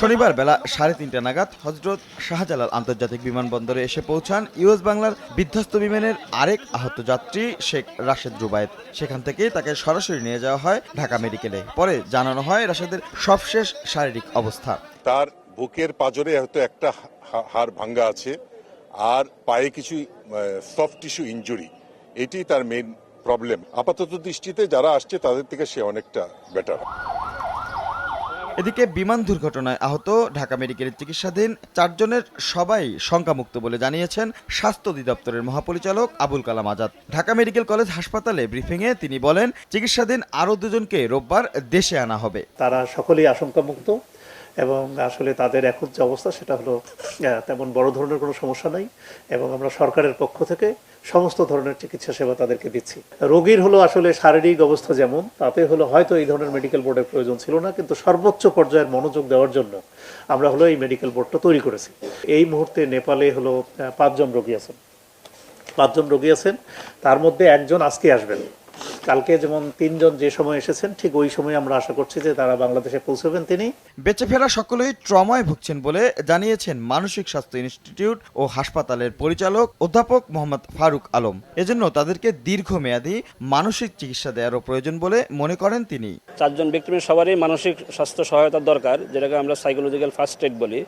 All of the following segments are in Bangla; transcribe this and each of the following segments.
শনিবার বেলা সাড়ে তিনটা নাগাদ হজরত শাহজালাল আন্তর্জাতিক বিমানবন্দরে এসে পৌঁছান ইউএস বাংলার বিধ্বস্ত বিমানের আরেক আহত যাত্রী শেখ রাশেদ রুবায়েত সেখান থেকেই তাকে সরাসরি নিয়ে যাওয়া হয় ঢাকা মেডিকেলে। পরে জানানো হয় রাশেদের সবশেষ শারীরিক অবস্থা। তার বুকের পাজরে হয়তো একটা হাড় ভাঙ্গা আছে, আর পায়ে কিছু সফট টিস্যু ইঞ্জুরি এটি তার মেন প্রবলেম আপাতত দৃষ্টিতে যারা আসছে, তাদের থেকে সে অনেকটা বেটার এদিকে বিমান দুর্ঘটনায় আহত ঢাকা মেডিকেলের চিকিৎসাধীন চারজনের সবাই শঙ্কামুক্ত বলে জানিয়েছেন স্বাস্থ্য অধিদপ্তরের মহাপরিচালক আবুল কালাম আজাদ। ঢাকা মেডিকেল কলেজ হাসপাতালে ব্রিফিংয়ে তিনি বলেন, চিকিৎসাধীন আরও দুজনকে রোববার দেশে আনা হবে। তারা সকলেই আশঙ্কামুক্ত। এবং আসলে তাদের এখন যে অবস্থা, সেটা হলো তেমন বড় ধরনের কোনো সমস্যা নাই এবং আমরা সরকারের পক্ষ থেকে সমস্ত ধরনের চিকিৎসা সেবা তাদেরকে দিচ্ছি। রোগীর হলো আসলে শারীরিক অবস্থা যেমন, তাতে হলো হয়তো এই ধরনের মেডিকেল বোর্ডের প্রয়োজন ছিল না, কিন্তু সর্বোচ্চ পর্যায়ের মনোযোগ দেওয়ার জন্য আমরা হলো এই মেডিকেল বোর্ডটা তৈরি করেছি। এই মুহূর্তে নেপালে হলো পাঁচজন রোগী আছেন। পাঁচজন রোগী আছেন, তার মধ্যে একজন আজকে আসবেন। কালকে যেমন তিনজন যে সময় এসেছেন ঠিক ওই সময় আমরা আশা করছি যে তারা বাংলাদেশে পৌঁছবেন তিনি। বেঁচে ফেরা সকলেই ট্রমায় ভুগছেন বলে জানিয়েছেন মানসিক স্বাস্থ্য ইনস্টিটিউট ও হাসপাতালের পরিচালক অধ্যাপক মোহাম্মদ ফারুক আলম। এজন্য তাদেরকে দীর্ঘমেয়াদী মানসিক চিকিৎসা দেওয়ারও প্রয়োজন বলে মনে করেন তিনি। চারজন ব্যক্তির সবারই মানসিক স্বাস্থ্য সহায়তার দরকার যেটাকে আমরা সাইকোলজিক্যাল ফার্স্ট এড বলি।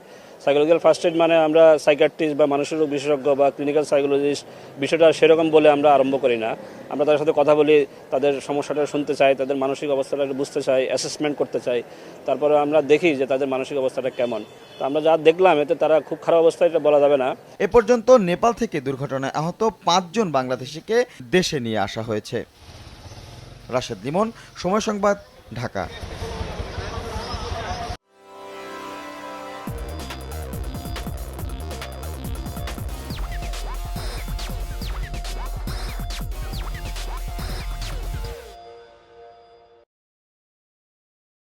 সাইকোলজিক্যাল ফার্স্ট এড মানে আমরা সাইকাট্রিস্ট বা মানুষের রোগ বিশেষজ্ঞ বা ক্লিনিক্যাল সাইকোলজিস্ট বিষয়টা সেরকম বলে আমরা আরম্ভ করি না। আমরা তাদের সাথে কথা বলি, তাদের সমস্যাটা শুনতে চাই, তাদের মানসিক অবস্থাটা বুঝতে চাই অ্যাসেসমেন্ট করতে চাই। তারপরে আমরা দেখি যে তাদের মানসিক অবস্থাটা কেমন। তো আমরা যা দেখলাম, এতে তারা খুব খারাপ অবস্থায় এটা বলা যাবে না। এ পর্যন্ত নেপাল থেকে দুর্ঘটনায় আহত পাঁচজন বাংলাদেশিকে দেশে নিয়ে আসা হয়েছে। রাশেদ লিমন, সময় সংবাদ, ঢাকা।